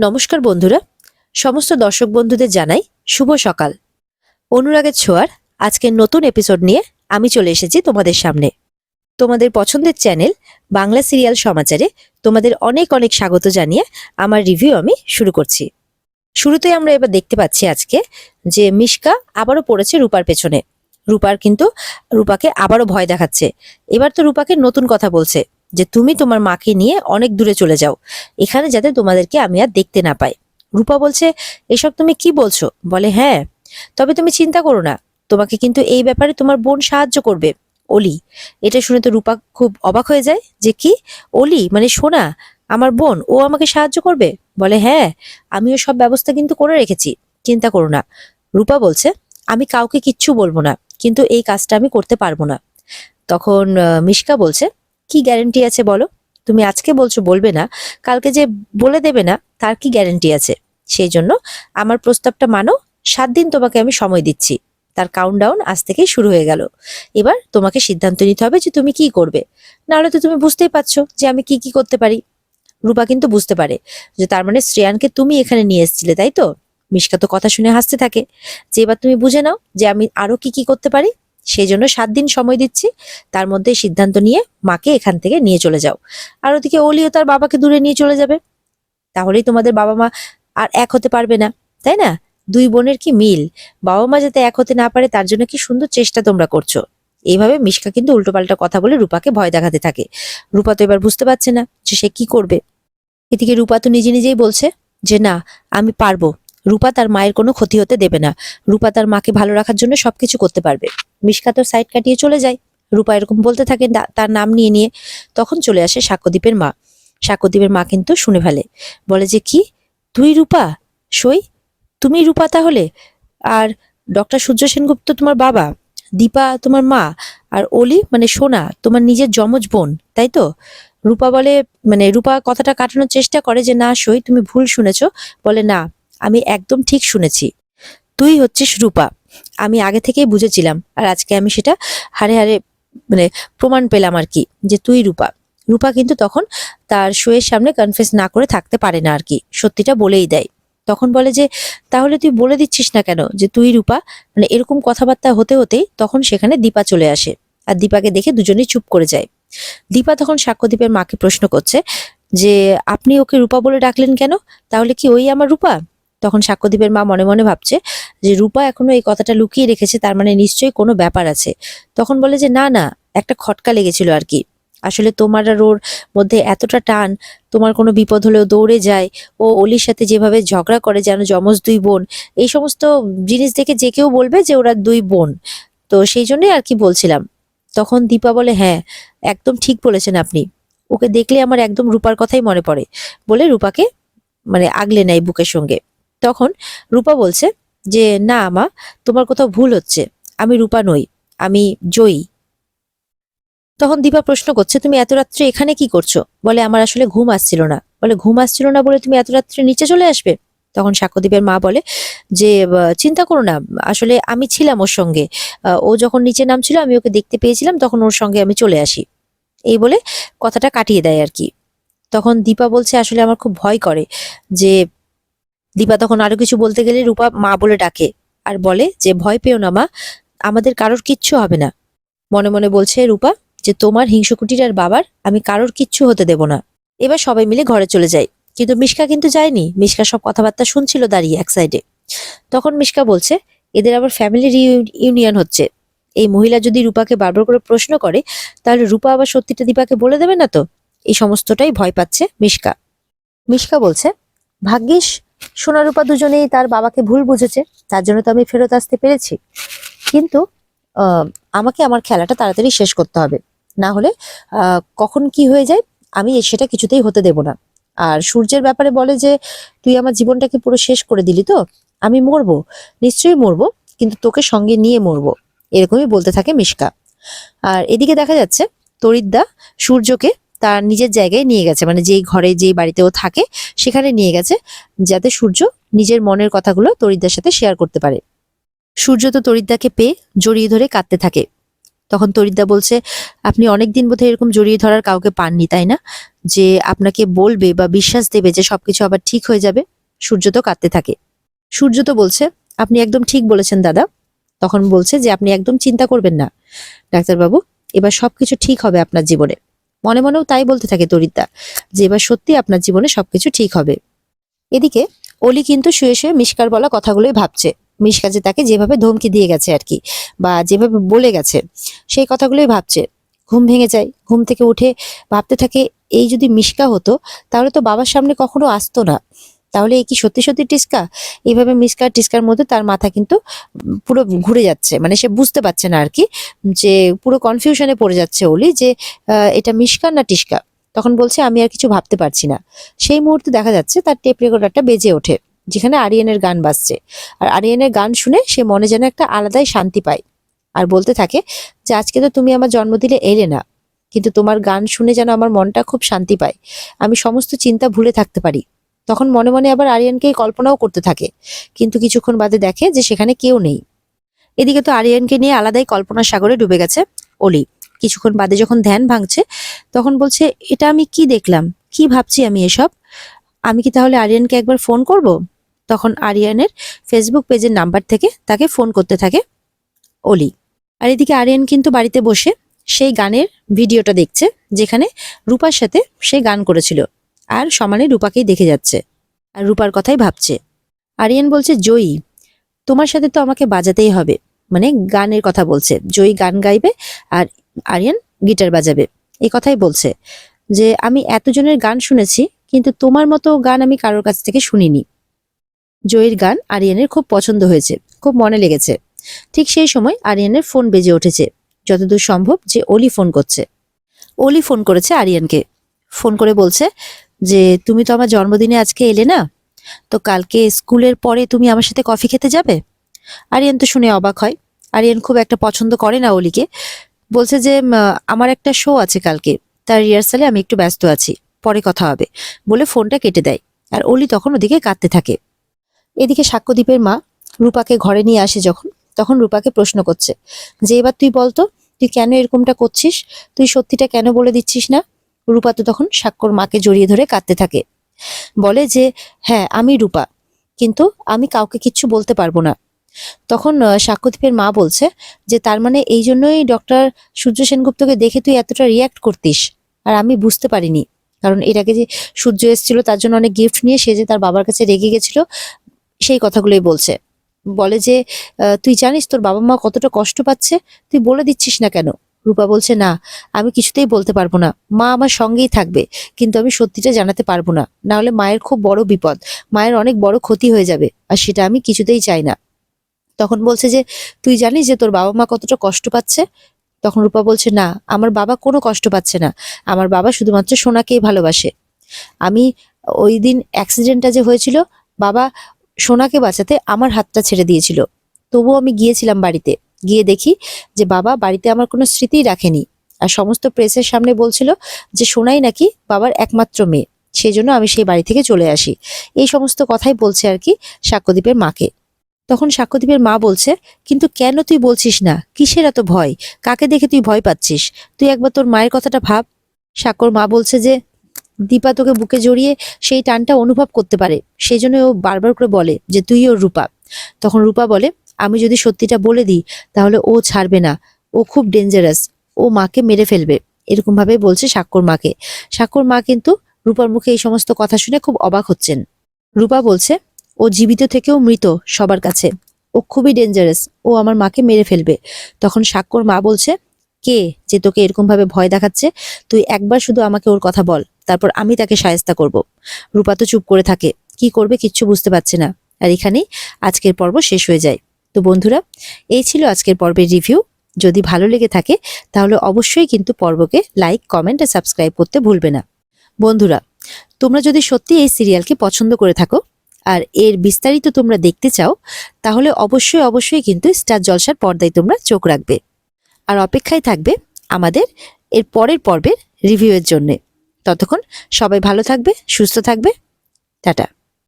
নমস্কার বন্ধুরা। সমস্ত দর্শক বন্ধুদের জানাই শুভ সকাল। অনুরাগের ছোঁয়ার আজকের নতুন এপিসোড নিয়ে আমি চলে এসেছি তোমাদের সামনে। তোমাদের পছন্দের চ্যানেল বাংলা সিরিয়াল সমাচারে তোমাদের অনেক অনেক স্বাগত জানিয়ে আমার রিভিউ আমি শুরু করছি। শুরুতেই আমরা এবার দেখতে পাচ্ছি আজকে যে মিশকা আবারও পড়েছে রূপার পেছনে। রূপার কিন্তু রূপাকে আবারও ভয় দেখাচ্ছে। এবার তো রূপাকে নতুন কথা বলছে। যে তুমি তোমার মাকে নিয়ে অনেক দূরে চলে যাও। এখানে যাতে তোমাদেরকে আমি আর দেখতে না পাই। রূপা বলছে, এসব তুমি কি বলছো? বলে হ্যাঁ তবে তুমি চিন্তা করো না। তোমাকে কিন্তু এই ব্যাপারে তোমার বোন সাহায্য করবে। অলি। এটা শুনে তো রূপা খুব অবাক হয়ে যায় যে, কি? অলি? মানে সোনা? আমার বোন? ও আমাকে সাহায্য করবে? বলে হ্যাঁ আমিও সব ব্যবস্থা কিন্তু করে রেখেছি। চিন্তা করো না। রূপা বলছে, আমি কাউকে কিচ্ছু বলব না। কিন্তু এই কাজটা আমি করতে পারব না। তখন মিশকা বলছে কি গ্যারেন্টি আছে বলো? তুমি আজকে বলছো বলবে না, কালকে যে বলে দেবে না, তার কি গ্যারেন্টি আছে? সেই জন্য আমার প্রস্তাবটা মানো, সাত দিন তোমাকে আমি সময় দিচ্ছি। তার কাউন্টডাউন আজ থেকেই শুরু হয়ে গেল। এবার তোমাকে সিদ্ধান্ত নিতে হবে যে তুমি কি করবে। নাহলে তো তুমি বুঝতেই পারছ যে আমি কি কি করতে পারি। রূপা কিন্তু বুঝতে পারে যে তার মানে শ্রেয়ানকে তুমি এখানে নিয়ে এসেছিলে, তাই তো? মিশকা তো কথা শুনে হাসতে থাকে। যে এবার তুমি বুঝে নাও যে আমি আরও কি কি করতে পারি। সেই জন্য সাত দিন সময় দিচ্ছি। তার মধ্যে সিদ্ধান্ত নিয়ে মাকে এখান থেকে নিয়ে চলে যাও। আর ওদিকে অলিও তার বাবাকে দূরে নিয়ে চলে যাবে। তাহলেই তোমাদের বাবা মা আর এক হতে পারবে না, তাই না? দুই বোনের কি মিল? বাবা মা যাতে এক হতে না পারে, তার জন্য কি সুন্দর চেষ্টা তোমরা করছ? এইভাবে মিশকা কিন্তু উল্টোপাল্টা কথা বলে রূপাকে ভয় দেখাতে থাকে। রূপা তো এবার বুঝতে পারছে না যে সে কি করবে। এদিকে রূপা তো নিজে নিজেই বলছে যে, না, আমি পারব। রূপা তার মায়ের কোনো ক্ষতি হতে দেবে না। রূপা তার মাকে ভালো রাখার জন্য সবকিছু করতে পারবে। মিশকা তো সাইড কাটিয়ে চলে যায়। রূপা এরকম বলতে থাকে তার নাম নিয়ে নিয়ে। তখন চলে আসে সাক্ষ্যদীপের মা। সাক্ষ্যদীপের মা কিন্তু শুনে ফেলে। বলে যে, কি? তুই রূপা? সই? তুমি রূপা তাহলে? আর ডক্টর সূর্য সেনগুপ্ত তোমার বাবা? দীপা তোমার মা? আর অলি মানে সোনা, তোমার নিজের যমজ বোন, তাই তো? রূপা বলে মানে রূপা কথাটা কাটানোর চেষ্টা করে যে, না, সই, তুমি ভুল শুনেছো। বলে, না, আমি একদম ঠিক শুনেছি। তুই হচ্ছিস রূপা। আমি আগে থেকেই বুঝেছিলাম। আর আজকে আমি সেটা হারে হারে মানে প্রমাণ পেলাম আর কি, যে তুই রূপা। রূপা কিন্তু তখন তার শোয়ের সামনে কনফেস না করে থাকতে পারে না আর কি, সত্যিটা বলেই দেয়। তখন বলে যে, তাহলে তুই বলে দিচ্ছিস না কেন যে তুই রূপা? মানে এরকম কথাবার্তা হতে হতেই তখন সেখানে দীপা চলে আসে। আর দীপাকে দেখে দুজনেই চুপ করে যায়। দীপা তখন সাক্ষ্যদীপের মাকে প্রশ্ন করছে যে, আপনি ওকে রূপা বলে ডাকলেন কেন? তাহলে কি ওই আমার রূপা? তখন সাক্ষ্যদীপের মা মনে মনে ভাবছে যে রূপা এখনও এই কথাটা লুকিয়ে রেখেছে, তার মানে নিশ্চয়ই কোনো ব্যাপার আছে। তখন বলে যে, না না, একটা খটকা লেগেছিল আর কি। আসলে তোমার আর ওর মধ্যে এতটা টান, তোমার কোনো বিপদ হলেও দৌড়ে যায়, ও অলির সাথে যেভাবে ঝগড়া করে, যেন যমজ দুই বোন, এই সমস্ত জিনিস দেখে যে কেউ বলবে যে ওরা দুই বোন। তো সেই জন্যই আর কি বলছিলাম। তখন দীপা বলে হ্যাঁ একদম ঠিক বলেছেন আপনি। ওকে দেখলে আমার একদম রূপার কথাই মনে পড়ে। বলে রূপাকে মানে আগলে নেয় বুকের সঙ্গে। তখন রূপা বলছে যে, না মা, তোমার কোথাও ভুল হচ্ছে। আমি রূপা নই, আমি জয়ী। তখন দীপা প্রশ্ন করছে, তুমি এত রাত্রে এখানে কি করছ? বলে, আমার আসলে ঘুম আসছিল না। বলে, ঘুম আসছিল না বলে তুমি এত রাত্রে নিচে চলে আসবে? তখন সাক্ষ্যদীপের মা বলে, যে চিন্তা করো না, আসলে আমি ছিলাম ওর সঙ্গে। ও যখন নিচে নামছিল, আমি ওকে দেখতে পেয়েছিলাম, তখন ওর সঙ্গে আমি চলে আসি। এই বলে কথাটা কাটিয়ে দেয় আর কি। তখন দীপা বলছে, আসলে আমার খুব ভয় করে যে দীপা তখন আরও কিছু বলতে গেলে রূপা মা বলে ডাকে আর বলে যে, ভয় পেও না মা, আমাদের কারোর কিচ্ছু হবে না। মনে মনে বলছে রূপা যে, তোমার হিংসুকুটির আর বাবার আমি কারোর কিচ্ছু হতে দেব না। এবার সবাই মিলে ঘরে চলে যাই কিন্তু মিশকা কিন্তু যায়নি। মিশকা সব কথাবার্তা শুনছিল দাঁড়িয়ে এক সাইডে তখন মিশকা বলছে, এদের আবার ফ্যামিলি ইউনিয়ন হচ্ছে। এই মহিলা যদি রূপাকে বারবার করে প্রশ্ন করে, তাহলে রূপা আবার সত্যিটা দীপাকে বলে দেবে না তো? এই সমস্তটাই ভয় পাচ্ছে মিশকা। মিশকা বলছে, ভাগ্যিস সোনা রূপা দুজনেই তার বাবাকে ভুল বুঝেছে, তার জন্য তো আমি ফেরত আসতে পেরেছি। কিন্তু আমাকে আমার খেলাটা তাড়াতাড়ি শেষ করতে হবে। না হলে কখন কি হয়ে যায়, আমি সেটা কিছুতেই হতে দেব না। আর সূর্যের ব্যাপারে বলে যে, তুই আমার জীবনটাকে পুরো শেষ করে দিলি তো, আমি মরবো, নিশ্চয়ই মরবো, কিন্তু তোকে সঙ্গে নিয়ে মরবো। এরকমই বলতে থাকে মিশকা। আর এদিকে দেখা যাচ্ছে, তরিদ্দা সূর্যকে তার নিজের জায়গায় নিয়ে গেছে। মানে যেই ঘরে যেই বাড়িতে ও থাকে, সেখানে নিয়ে গেছে যাতে সূর্য নিজের মনের কথাগুলো তরিদ্দার সাথে শেয়ার করতে পারে। সূর্য তো তরিদ্দাকে পেয়ে জড়িয়ে ধরে কাঁদতে থাকে। তখন তরিদা বলছে, আপনি অনেক দিন বোধহয় এরকম জড়িয়ে ধরার কাউকে পাননি, তাই না? যে আপনাকে বলবে বা বিশ্বাস দেবে যে সবকিছু আবার ঠিক হয়ে যাবে। সূর্য তো কাঁদতে থাকে। সূর্য তো বলছে, আপনি একদম ঠিক বলেছেন দাদা। তখন বলছে যে, আপনি একদম চিন্তা করবেন না। ডাক্তারবাবু, এবার সবকিছু ঠিক হবে আপনার জীবনে। মনে মনেও তাই বলতে থাকে তরিদা যে এবার সত্যি আপনার জীবনে সবকিছু ঠিক হবে। এদিকে অলি কিন্তু শুয়ে শুয়ে মিষ্কার বলা কথাগুলোই ভাবছে। মিষ্কা যে তাকে যেভাবে ধমকি দিয়ে গেছে আর কি, বা যেভাবে বলে গেছে, সেই কথাগুলোই ভাবছে। ঘুম ভেঙে যায়, ঘুম থেকে উঠে ভাবতে থাকে, এই যদি মিষ্কা হতো, তাহলে তো বাবার সামনে কখনো আসতো না। তাহলে এই কি সত্যি সত্যি টিস্কা? এইভাবে মিসকা টিস্কার মধ্যে তার মাথা কিন্তু পুরো ঘুরে যাচ্ছে। মানে সে বুঝতে পারছে না আর কি যে পুরো কনফিউশনে পড়ে যাচ্ছে ওলি যে এটা মিষ্কা না টিস্কা? তখন বলছে, আমি আর কিছু ভাবতে পারছি না। সেই মুহূর্তে দেখা যাচ্ছে তার টেপ রেকর্ডারটা বেজে ওঠে, যেখানে আরিয়ানের গান বাজছে। আর আরিয়ানের গান শুনে সে মনে যেন একটা আলাদাই শান্তি পায় আর বলতে থাকে যে, আজকে তো তুমি আমার জন্মদিনে এলে না, কিন্তু তোমার গান শুনে যেন আমার মনটা খুব শান্তি পায়। আমি সমস্ত চিন্তা ভুলে থাকতে পারি। তখন মনে মনে আবার আরিয়ানকে কল্পনাও করতে থাকে। কিন্তু কিছুক্ষণ বাদে দেখে যে সেখানে কেউ নেই। এদিকে তো আরিয়ানকে নিয়ে আলাদাই কল্পনা সাগরে ডুবে গেছে অলি। কিছুক্ষণ বাদে যখন ধ্যান ভাঙছে, তখন বলছে, এটা আমি কি দেখলাম? কি ভাবছি আমি এসব? আমি কি তাহলে আরিয়ানকে একবার ফোন করব? তখন আরিয়ানের ফেসবুক পেজের নাম্বার থেকে তাকে ফোন করতে থাকে অলি। আর এদিকে আরিয়ান কিন্তু বাড়িতে বসে সেই গানের ভিডিওটা দেখছে, যেখানে রূপার সাথে সে গান করেছিল। আর সমানে রূপাকেই দেখে যাচ্ছে। আর রূপার কথাই ভাবছে। আরিয়ান বলছে, জয়ী, তোমার সাথে তো আমাকে বাজাতেই হবে। মানে গানের কথা বলছে। জয়ী গান গাইবে আর আরিয়ান গিটার বাজাবে। এই কথাই বলছে যে, আমি এতজনের গান শুনেছি, কিন্তু তোমার মতো গান আমি কারোর কাছ থেকে শুনিনি। জয়ীর গান আরিয়ানের খুব পছন্দ হয়েছে, খুব মনে লেগেছে। ঠিক সেই সময় আরিয়ানের ফোন বেজে উঠেছে। যতদূর সম্ভব যে অলি ফোন করছে। অলি ফোন করেছে আরিয়ানকে। ফোন করে বলছে যে তুমি তো আমার জন্মদিনে আজকে এলে না? তো কালকে স্কুলের পরে তুমি আমার সাথে কফি খেতে যাবে? আরিয়ান তো শুনে অবাক হয়। আরিয়ান খুব একটা পছন্দ করে না অলিকে। বলছে যে আমার একটা শো আছে কালকে। তার রিহার্সালে আমি একটু ব্যস্ত আছি। পরে কথা হবে। বলে ফোনটা কেটে দেয়। আর অলি তখন ওদিকে কাঁদতে থাকে। এদিকে সাক্ষ্যদ্বীপের মা রূপাকে ঘরে নিয়ে আসে যখন। তখন রূপাকে প্রশ্ন করছে, যে এবার তুই বলতো, তুই কেন এরকমটা করছিস? তুই সত্যিটা কেন বলে দিচ্ছিস না? রূপা তো তখন সাক্ষর মাকে জড়িয়ে ধরে কাঁদতে থাকে। বলে যে হ্যাঁ আমি রূপা, কিন্তু আমি কাউকে কিচ্ছু বলতে পারব না। তখন সাক্ষ্যদ্বীপের মা বলছে যে, তার মানে এই জন্যই ডক্টর সূর্য সেনগুপ্তকে দেখে তুই এতটা রিয়াক্ট করতিস, আর আমি বুঝতে পারিনি। কারণ এর আগে যে সূর্য এসেছিল, তার জন্য অনেক গিফট নিয়ে সে যে তার বাবার কাছে রেগে গেছিল, সেই কথাগুলোই বলছে। বলে যে তুই জানিস তোর বাবা মা কতটা কষ্ট পাচ্ছে? তুই বলে দিচ্ছিস না কেন? রূপা বলছে, না, আমি কিছুতেই বলতে পারব না। মা আমার সঙ্গেই থাকবে, কিন্তু আমি সত্যিটা জানাতে পারব না। না হলে মায়ের খুব বড় বিপদ, মায়ের অনেক বড় ক্ষতি হয়ে যাবে, আর সেটা আমি কিছুতেই চাই না। তখন বলছে যে, তুই জানিস যে তোর বাবা মা কতটা কষ্ট পাচ্ছে? তখন রূপা বলছে, না, আমার বাবা কোনো কষ্ট পাচ্ছে না। আমার বাবা শুধুমাত্র সোনাকেই ভালোবাসে। আমি ওই দিন অ্যাক্সিডেন্টটা যে হয়েছিল, বাবা সোনাকে বাঁচাতে আমার হাতটা ছেড়ে দিয়েছিল। তবুও আমি গিয়েছিলাম বাড়িতে। গিয়ে দেখি যে বাবা বাড়িতে আমার কোনো স্মৃতিই রাখেনি। আর সমস্ত প্রেসের সামনে বলছিল যে সোনাই নাকি বাবার একমাত্র মেয়ে সেই জন্য আমি সেই বাড়ি থেকে চলে আসি। এই সমস্ত কথাই বলছে আর কি সাক্ষ্যদ্বীপের মাকে। তখন সাক্ষ্যদ্বীপের মা বলছে, কিন্তু কেন তুই বলছিস না? কিসের এত ভয়? কাকে দেখে তুই ভয় পাচ্ছিস? তুই একবার তোর মায়ের কথাটা ভাব। সাক্ষ্যর মা বলছে যে, দীপা তোকে বুকে জড়িয়ে সেই টানটা অনুভব করতে পারে সেই জন্য ও বারবার করে বলে যে তুই ওর রূপা। তখন রূপা বলে আমি যদি সত্যিটা বলে দিই, তাহলে ও ছাড়বে না। ও খুব ডেঞ্জারাস ও মাকে মেরে ফেলবে। এরকম ভাবে বলছে সাক্ষর মাকে। সাক্ষর মা কিন্তু রূপার মুখে এই সমস্ত কথা শুনে খুব অবাক হচ্ছেন। রূপা বলছে, ও জীবিত থেকেও মৃত সবার কাছে। ও খুবই ডেঞ্জারাস ও আমার মাকে মেরে ফেলবে। তখন সাক্ষর মা বলছে, কে যে তোকে এরকম ভাবে ভয় দেখাচ্ছে? তুই একবার শুধু আমাকে ওর কথা বল, তারপর আমি তাকে সায়স্তা করব। রূপা তো চুপ করে থাকে। কি করবে কিচ্ছু বুঝতে পারছে না। আর এখানেই আজকের পর্ব শেষ হয়ে যায়। তো বন্ধুরা, এই ছিল আজকের পর্বের রিভিউ যদি ভালো লেগে থাকে, তাহলে অবশ্যই কিন্তু পর্বকে লাইক কমেন্ট আর সাবস্ক্রাইব করতে ভুলবে না। বন্ধুরা, তোমরা যদি সত্যি এই সিরিয়ালকে পছন্দ করে থাকো, আর এর বিস্তারিত তোমরা দেখতে চাও, তাহলে অবশ্যই অবশ্যই কিন্তু স্টার জলসার পর্দায় তোমরা চোখ রাখবে। আর অপেক্ষায় থাকবে আমাদের এর পরের পর্বের রিভিউয়ের জন্যে। ততক্ষণ সবাই ভালো থাকবে, সুস্থ থাকবে। টাটা।